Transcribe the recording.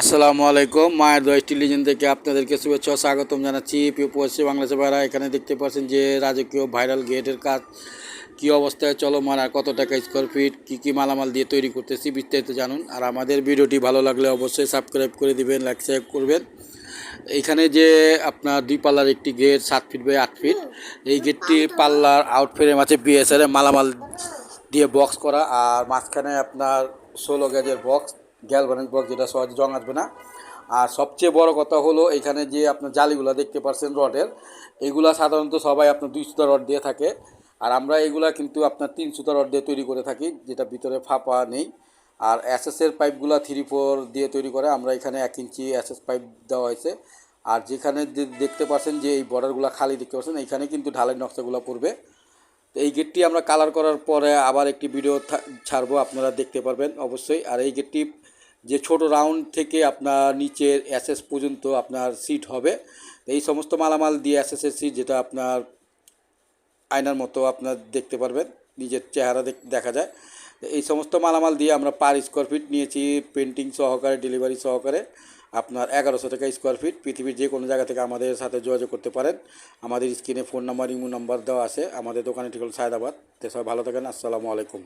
আসসালামু আলাইকুম। মায়ের দশ টেলিভিশন থেকে আপনাদেরকে শুভেচ্ছা স্বাগতম জানাচ্ছি। প্রিয় পশ্চিম বাংলাদেশের ভাইরা এখানে দেখতে পাচ্ছেন যে রাজকীয় ভাইরাল গেটের কাজ কী অবস্থায় চলমান আর কত টাকা স্কোয়ার ফিট কী কী মালামাল দিয়ে তৈরি করতেছি বিস্তারিত জানুন। আর আমাদের ভিডিওটি ভালো লাগলে অবশ্যই সাবস্ক্রাইব করে দিবেন লাইক শেয়ার করবেন। এখানে যে আপনার দুই পাল্লার একটি গেট সাত ফিট বাই আট ফিট এই গেটটি পাল্লার আউট ফ্রেম আছে বিএসআর মালামাল দিয়ে বক্স করা। আর মাঝখানে আপনার ষোলো গেজের বক্স গ্যালভানিক বক্স যেটা সহজে জং আসবে না। আর সবচেয়ে বড় কথা হলো এখানে যে আপনার জালিগুলো দেখতে পাচ্ছেন রডের, এগুলা সাধারণত সবাই আপনার দুই সুতা রড দিয়ে থাকে। আর আমরা এগুলা কিন্তু আপনার তিন সুতা রড দিয়ে তৈরি করে থাকি, যেটা ভিতরে ফাঁপা নেই। আর এসএসের পাইপগুলো থ্রি ফোর দিয়ে তৈরি করে আমরা এখানে এক ইঞ্চি এসএস পাইপ দেওয়া হয়েছে। আর যেখানে দেখতে পাচ্ছেন যে এই বর্ডারগুলো খালি দেখতে পাচ্ছেন এইখানে কিন্তু ঢালাই নকশাগুলো পড়বে। তো এই গেটটি আমরা কালার করার পরে আবার একটি ভিডিও ছাড়বো, আপনারা দেখতে পারবেন অবশ্যই। আর এই গেটটি যে ছোট রাউন্ড থেকে আপনার নিচের অ্যাসেস পর্যন্ত আপনার সিট হবে এই সমস্ত মালামাল দিয়ে অ্যাসেসের সিট যেটা আপনার আয়নার মতো আপনার দেখতে পারবেন, নিজের চেহারা দেখ- যায়। এই সমস্ত মালামাল দিয়ে আমরা পার স্কোয়ার ফিট নিয়েছি পেন্টিং সহকারে ডেলিভারি সহকারে আপনার এগারোশো টাকা স্কোয়ার ফিট পৃথিবীর যে কোনো জায়গা থেকে আমাদের সাথে যোগাযোগ করতে পারেন। আমাদের স্ক্রিনে ফোন নাম্বার ইমো নাম্বার দেওয়া আছে। আমাদের দোকানে ঠিক হল সায়দাবাদ। তো সবাই ভালো থাকেন। আসসালামু আলাইকুম।